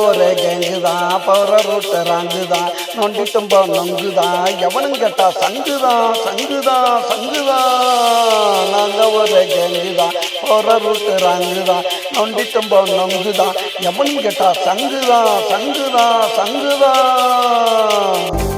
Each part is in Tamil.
ஒரு கேங்கு தான் போகிற ரூட்டு ராங்கு தான் நொண்டி தும்ப நொங்கு தான் எவனும் கேட்டா சங்கு தான் சங்கு தான் சங்கு தான் நாங்கள் ஒரு கேங்கு தான் போகிற ரூட்டு ராங்கு தான் நொண்டி தும்ப நொங்கு தான் எவனும் கேட்டா சங்கு தான் சங்கு தான் சங்கு தான்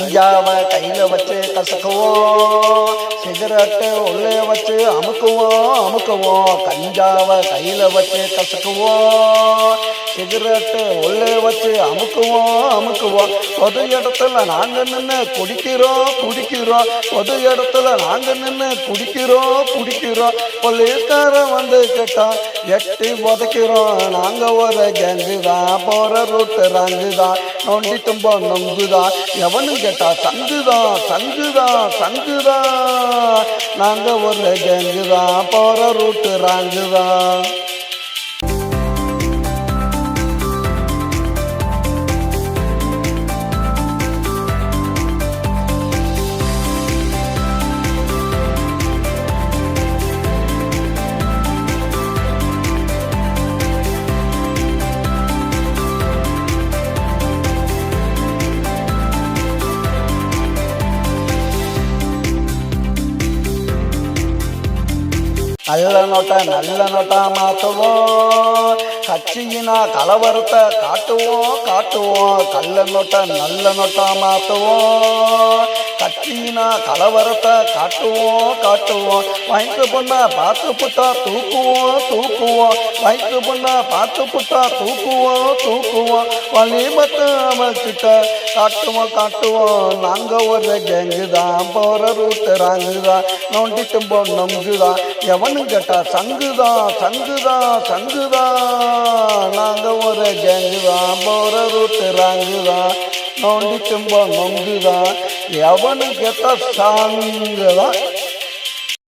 கஞ்சாவை கையில் வச்சு கசக்குவோம் சிகரெட்டு உள்ளே வச்சு அமுக்குவோம் அமுக்குவோம் கஞ்சாவை கையில் வச்சு கசக்குவோம் சிகரெட்டு உள்ளே வச்சு அமுக்குவோம் அமுக்குவோம் பொது இடத்துல நாங்கள் நின்று குடிக்கிறோம் குடிக்கிறோம். பொது இடத்துல நாங்கள் நின்று குடிக்கிறோம் குடிக்கிறோம். போலீஸ்காரன் வந்து கேட்டோம் எட்டி உதைக்கிறோம் நாங்கள் ஒரு கேங்கு தான் ரூட்டு ராங்கு தான் நொண்டி தும்பம் நொங்குதான் எவனுங்க கேட்டா சங்குதான் சங்குதான் சங்குதான் நாங்கள் ஒரு கேங்கு போற ரூட்டு ராங்குதான் நல்ல நோட்ட நல்ல நோட்டா மாற்றுவோம் கட்சியினா கலவரத்தை காட்டுவோம் காட்டுவோம் கள்ள நோட்ட நல்ல நோட்டா மாற்றுவோம் கட்சியினா கலவரத்தை காட்டுவோம் காட்டுவோம் வயிற்று பொண்ணா பார்த்து புட்டா தூக்குவோம் தூக்குவோம் வயிற்று பொண்ணா பார்த்து புட்டா தூக்குவோம் தூக்குவோம் வழி மட்டும் அமைச்சிட்ட காட்டுவோம் காட்டுவோம் நாங்கள் ஒரு கேங்கு தான் போகிற ரூட்டு ராங்கு தான் நோண்டி தும்போம் நொங்குதான் எவனும் கேட்டா சங்குதான் சங்குதான் சங்குதான் நாங்கள் ஒரு கேங்கு தான் போகிற ரூட்டு ராங்கு தான் நோண்டி தும்போம் நொங்குதான் எவனும் கேட்டா சாங்குதான்